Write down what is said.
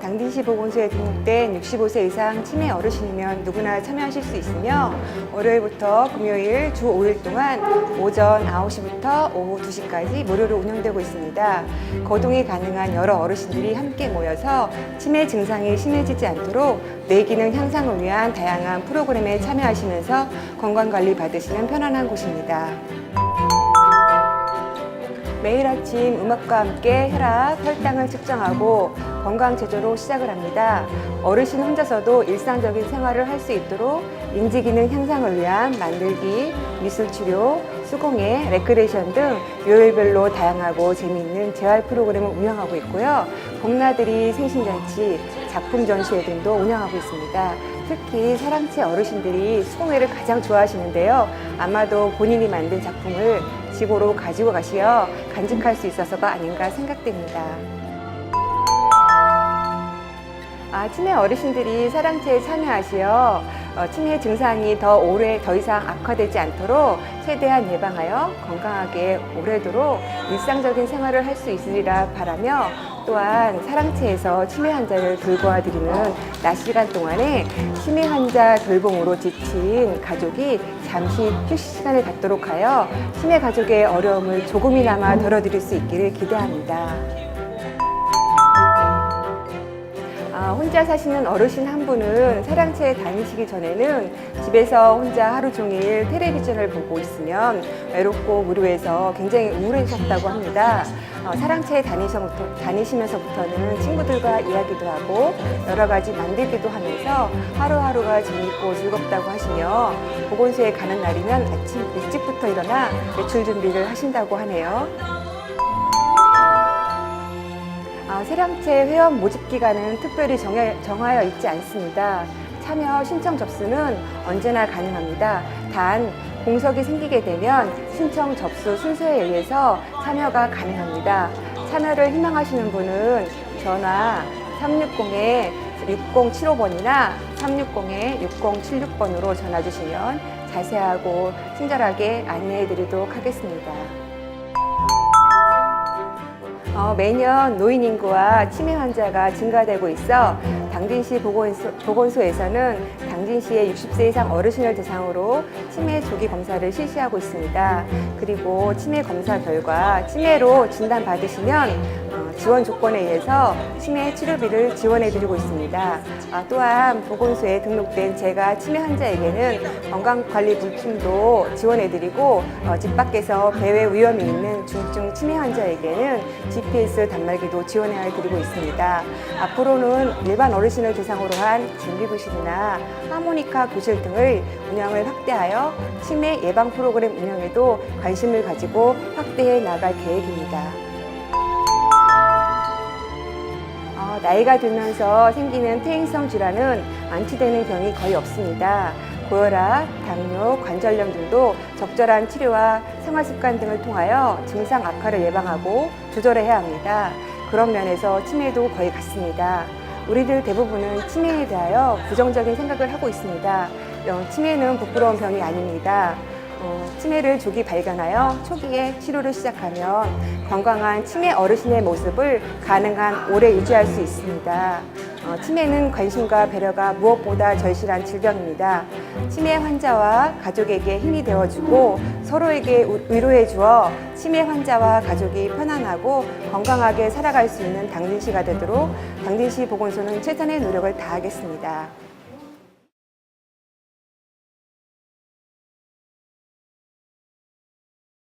당진시 보건소에 등록된 65세 이상 치매 어르신이면 누구나 참여하실 수 있으며 월요일부터 금요일 주 5일 동안 오전 9시부터 오후 2시까지 무료로 운영되고 있습니다. 거동이 가능한 여러 어르신들이 함께 모여서 치매 증상이 심해지지 않도록 뇌기능 향상을 위한 다양한 프로그램에 참여하시면서 건강관리 받으시는 편안한 곳입니다. 매일 아침 음악과 함께 혈압, 혈당을 측정하고 건강 제조로 시작을 합니다. 어르신 혼자서도 일상적인 생활을 할 수 있도록 인지 기능 향상을 위한 만들기, 미술 치료, 수공예, 레크레이션 등 요일별로 다양하고 재미있는 재활 프로그램을 운영하고 있고요. 봄나들이 생신잔치, 작품 전시회 등도 운영하고 있습니다. 특히 사랑채 어르신들이 수공예를 가장 좋아하시는데요. 아마도 본인이 만든 작품을 지고로 가지고 가시어 간직할 수 있어서가 아닌가 생각됩니다. 아, 치매 어르신들이 사랑채에 참여하시어 어, 치매 증상이 더 오래 더 이상 악화되지 않도록 최대한 예방하여 건강하게 오래도록 일상적인 생활을 할 수 있으리라 바라며 또한 사랑채에서 치매 환자를 돌보아 드리는 낮 시간 동안에 치매 환자 돌봄으로 지친 가족이 잠시 휴식 시간을 갖도록 하여 치매 가족의 어려움을 조금이나마 덜어드릴 수 있기를 기대합니다. 아, 혼자 사시는 어르신 한 분은 사랑채에 다니시기 전에는 집에서 혼자 하루 종일 텔레비전을 보고 있으면 외롭고 무료해서 굉장히 우울해졌다고 합니다. 어, 사랑채에 다니셔부터, 다니시면서부터는 친구들과 이야기도 하고 여러 가지 만들기도 하면서 하루하루가 재밌고 즐겁다고 하시며 보건소에 가는 날이면 아침 일찍부터 일어나 외출 준비를 하신다고 하네요. 아, 세랑채 회원 모집 기간은 특별히 정해, 정하여 있지 않습니다. 참여 신청 접수는 언제나 가능합니다. 단, 공석이 생기게 되면 신청 접수 순서에 의해서 참여가 가능합니다. 참여를 희망하시는 분은 전화 360-6075번이나 360-6076번으로 전화 주시면 자세하고 친절하게 안내해 드리도록 하겠습니다. 어, 매년 노인 인구와 치매 환자가 증가되고 있어 당진시 보건소, 보건소 에서는 당진시의 60세 이상 어르신을 대상으로 치매 조기 검사를 실시하고 있습니다. 그리고 치매 검사 결과 치매로 진단 받으시면 어, 지원 조건에 의해서 치매 치료비를 지원해드리고 있습니다. 아, 또한 보건소에 등록된 제가 치매 환자에게는 건강관리 물품도 지원해드리고 어, 집 밖에서 배회 위험이 있는 중증 치매 환자에게는 GPS 단말기도 지원해 드리고 있습니다. 앞으로는 일반 어르신을 대상으로 한 진비부실이나 하모니카 교실 등을 운영을 확대하여 치매 예방 프로그램 운영에도 관심을 가지고 확대해 나갈 계획입니다. 어, 나이가 들면서 생기는 퇴행성 질환은 완치되는 병이 거의 없습니다. 고혈압, 당뇨, 관절염 등도 적절한 치료와 생활 습관 등을 통하여 증상 악화를 예방하고 조절해야 합니다. 그런 면에서 치매도 거의 같습니다. 우리들 대부분은 치매에 대하여 부정적인 생각을 하고 있습니다. 어, 치매는 부끄러운 병이 아닙니다. 어, 치매를 조기 발견하여 초기에 치료를 시작하면 건강한 치매 어르신의 모습을 가능한 오래 유지할 수 있습니다. 어, 치매는 관심과 배려가 무엇보다 절실한 질병입니다. 치매 환자와 가족에게 힘이 되어주고 서로에게 우- 위로해 주어 치매 환자와 가족이 편안하고 건강하게 살아갈 수 있는 당진시가 되도록 당진시 보건소는 최선의 노력을 다하겠습니다.